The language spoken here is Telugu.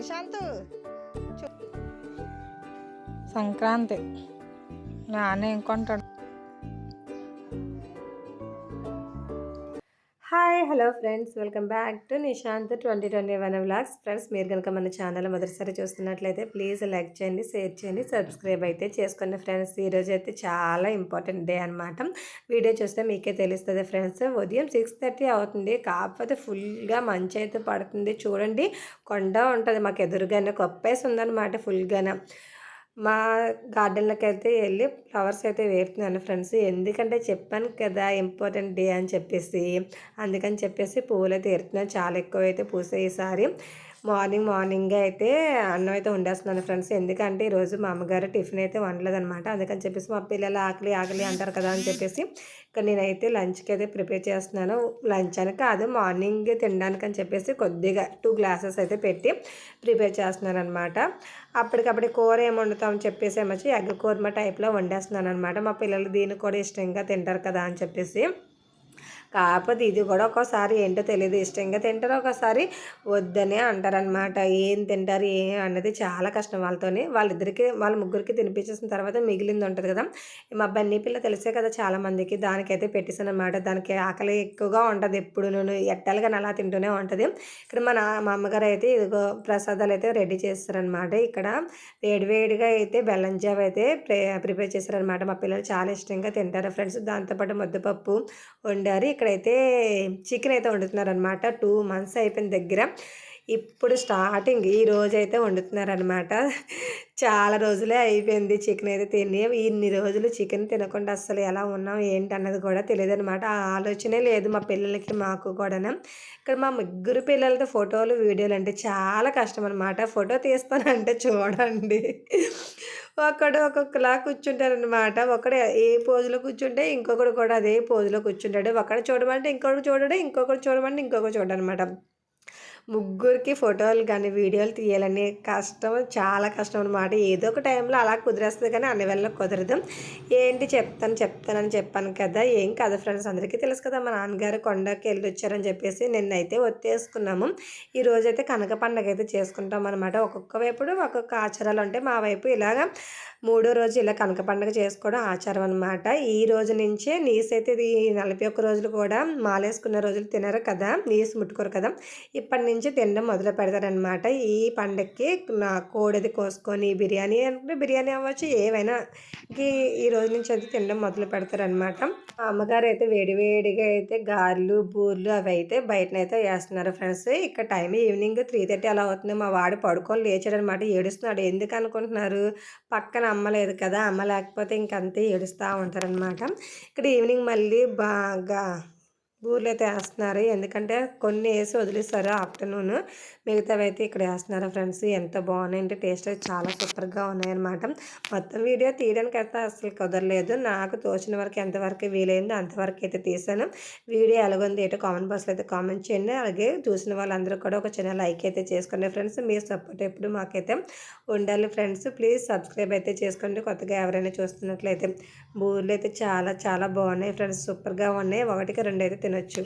నిశాంత్ సంక్రాంతి. నాన్న ఏం కొంటాడు hi hello friends. Welcome back to Nishant twenty twenty one vlogs. Friends మీరు కనుక మన ఛానల్ మొదటిసారి చూస్తున్నట్లయితే ప్లీజ్ లైక్ చేయండి షేర్ చేయండి సబ్స్క్రైబ్ అయితే చేసుకోండి ఫ్రెండ్స్. ఈరోజు అయితే చాలా ఇంపార్టెంట్ డే అనమాట వీడియో చూస్తే మీకే తెలుస్తుంది ఫ్రెండ్స్. ఉదయం సిక్స్ థర్టీ అవుతుంది. కాకపోతే ఫుల్గా మంచి అయితే పడుతుంది. చూడండి కొండ ఉంటుంది. మాకు ఎదురుగానే కొప్పేసి ఉందన్నమాట ఫుల్గానే. మా గార్డెన్లోకి అయితే వెళ్ళి ఫ్లవర్స్ అయితే వేపుతున్నాను ఫ్రెండ్స్. ఎందుకంటే చెప్పాను కదా ఇంపార్టెంట్ డే అని చెప్పేసి. అందుకని చెప్పేసి పువ్వులు అయితే ఏరుతున్నాను చాలా ఎక్కువ అయితే పూసాయి ఈసారి. మార్నింగ్ మార్నింగ్ అయితే అన్నం అయితే వండేస్తున్నాను ఫ్రెండ్స్. ఎందుకంటే ఈరోజు మా అమ్మగారు టిఫిన్ అయితే వండలేదనమాట అందుకని చెప్పేసి మా పిల్లలు ఆకలి ఆకలి అంటారు కదా అని చెప్పేసి ఇక్కడ నేనైతే లంచ్కి అయితే ప్రిపేర్ చేస్తున్నాను. లంచ్ అని కాదు మార్నింగ్ తినడానికి అని చెప్పేసి కొద్దిగా టూ గ్లాసెస్ అయితే పెట్టి ప్రిపేర్ చేస్తున్నాను అనమాట అప్పటికప్పుడు కూర ఏమి వండుతామని చెప్పేసి ఏమొచ్చి ఎగ్ కూర్మ టైప్లో వండేస్తున్నాను అనమాట మా పిల్లలు దీన్ని కూడా ఇష్టంగా తింటారు కదా అని చెప్పేసి కాకపోతే ఇది కూడా ఒక్కోసారి ఏంటో తెలియదు ఇష్టంగా తింటారు ఒకసారి వద్దనే అంటారనమాట ఏం తింటారు ఏం అన్నది చాలా కష్టం వాళ్ళతోని. వాళ్ళిద్దరికి వాళ్ళ ముగ్గురికి తినిపించేసిన తర్వాత మిగిలింది ఉంటుంది కదా. మా బన్నీ పిల్ల తెలిసే కదా చాలామందికి దానికైతే పెట్టేసాను అనమాట దానికి ఆకలి ఎక్కువగా ఉంటుంది ఎప్పుడు నేను ఎట్టాలుగా అలా తింటూనే ఉంటుంది. ఇక్కడ మన మా అమ్మగారు అయితే ఇదిగో ప్రసాదాలు అయితే రెడీ చేస్తారనమాట ఇక్కడ వేడివేడిగా అయితే బెల్లం జావ అయితే ప్రిపేర్ చేస్తారనమాట మా పిల్లలు చాలా ఇష్టంగా తింటారు. ఫ్రెండ్స్ దాంతోపాటు ముద్దపప్పు వండారు ఇక్కడైతే చికెన్ అయితే వండుతున్నారనమాట టూ మంత్స్ అయిపోయిన దగ్గర. ఇప్పుడు స్టార్టింగ్ ఈ రోజు అయితే వండుతున్నారనమాట చాలా రోజులే అయిపోయింది చికెన్ అయితే తిని. ఇన్ని రోజులు చికెన్ తినకుండా అస్సలు ఎలా ఉన్నాం ఏంటి అన్నది కూడా తెలియదు అనమాట ఆ ఆలోచనే లేదు మా పిల్లలకి మాకు కూడా ఇక్కడ మా ముగ్గురు పిల్లలతో ఫోటోలు వీడియోలు అంటే చాలా కష్టం అనమాట ఫోటో తీస్తానంటే చూడండి. ఒకడు ఒక్కొక్కలా కూర్చుంటారనమాట ఒకడు ఏ పోజులో కూర్చుంటే ఇంకొకడు కూడా అదే పోజులో కూర్చుంటాడు. ఒకడు చూడమంటే ఇంకొకడు చూడడు ఇంకొకటి చూడమంటే ఇంకొకటి చూడనమాట ముగ్గురికి ఫోటోలు కానీ వీడియోలు తీయాలని కష్టం చాలా కష్టం అనమాట ఏదో ఒక టైంలో అలా కుదిరేస్తుంది కానీ అన్ని వేళ కుదరదు. ఏంటి చెప్తాను చెప్తానని చెప్పాను కదా. ఏం కాదు ఫ్రెండ్స్ అందరికీ తెలుసు కదా మా నాన్నగారు కొండకి వెళ్ళి వచ్చారని చెప్పేసి నిన్నైతే ఒత్తేసుకున్నాము. ఈ రోజైతే కనక పండగ అయితే చేసుకుంటాం అనమాట ఒక్కొక్క వైపు ఒక్కొక్క ఆచారాలు ఉంటాయి. మా వైపు ఇలాగా మూడో రోజు ఇలా కనక పండుగ చేసుకోవడం ఆచారం అనమాట ఈ రోజు నుంచే నీసైతే అయితే ఇది నలభై ఒక్క రోజులు కూడా మాలేసుకున్న రోజులు తినరు కదా. నీసు ముట్టుకోరు కదా. ఇప్పటి నుంచి తినడం మొదలు పెడతారనమాట ఈ పండగకి నా కోడిది కోసుకొని బిర్యానీ అంటే బిర్యానీ అవ్వచ్చు ఏవైనా ఈ రోజు నుంచి అయితే తినడం మొదలు పెడతారనమాట అమ్మగారు అయితే వేడివేడిగా అయితే గారెలు బూర్లు అవి అయితే బయటనైతే వేస్తున్నారు ఫ్రెండ్స్. ఇక్కడ టైం ఈవినింగ్ త్రీ థర్టీ అలా అవుతుంది. మా వాడు పడుకొని లేచాడనమాట ఏడుస్తున్నాడు. ఎందుకు అనుకుంటున్నారు? పక్కన అమ్మ లేదు కదా అమ్మ లేకపోతే ఇంకంతే ఏడుస్తూ ఉంటారనమాట ఇక్కడ ఈవినింగ్ మళ్ళీ బాగా బూర్లు అయితే వేస్తున్నారు. ఎందుకంటే కొన్ని వేసి వదిలేస్తారు ఆఫ్టర్నూన్. మిగతావి అయితే ఇక్కడ వేస్తున్నారు ఫ్రెండ్స్. ఎంత బాగున్నాయంటే టేస్ట్ అయితే చాలా సూపర్గా ఉన్నాయన్నమాట. మొత్తం వీడియో తీయడానికి అయితే అసలు కుదరలేదు. నాకు తోచిన వరకు ఎంతవరకు వీలైందో అంతవరకు అయితే తీసాను వీడియో ఎలాగుంది ఏంటో కామెంట్ బాక్స్లో అయితే కామెంట్ చేయండి. అలాగే చూసిన వాళ్ళందరూ కూడా ఒక చిన్న లైక్ అయితే చేసుకోండి ఫ్రెండ్స్. మీ సపోర్ట్ ఎప్పుడు మాకైతే ఉండాలి ఫ్రెండ్స్. ప్లీజ్ సబ్స్క్రైబ్ అయితే చేసుకోండి. కొత్తగా ఎవరైనా చూస్తున్నట్లయితే బూరెలు అయితే చాలా చాలా బాగున్నాయి ఫ్రెండ్స్. సూపర్గా ఉన్నాయి. ఒకటికి రెండు అయితే తినొచ్చు